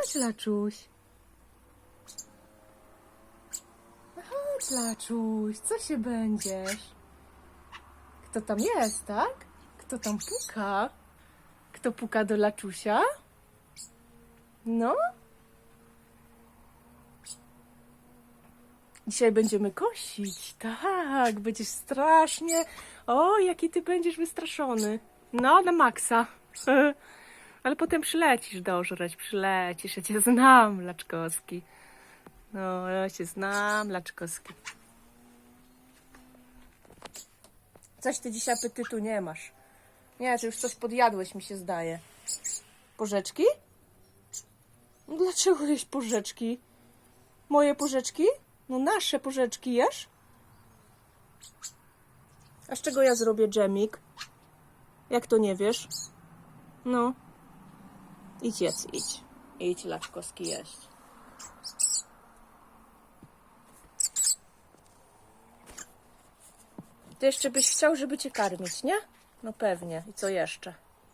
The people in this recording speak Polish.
Chodź, Laczuś. Chodź, Laczuś, co się będziesz? Kto tam jest, tak? Kto tam puka? Kto puka do Laczusia? No? Dzisiaj będziemy kosić. Tak, będziesz strasznie. O, jaki ty będziesz wystraszony. No, na maksa. Ale potem przylecisz dożreć, przylecisz. Ja cię znam, Laczkowski. No, ja cię znam, Laczkowski. Coś ty dzisiaj apetytu nie masz. Nie, czy już coś podjadłeś, mi się zdaje. Porzeczki? No Dlaczego jeść porzeczki? Moje porzeczki? No nasze porzeczki jesz? A z czego ja zrobię dżemik? Jak to nie wiesz? No. Idź jedz, idź. Idź, Laczkowski, jeść. Ty jeszcze byś chciał, żeby cię karmić, nie? No pewnie. I co jeszcze?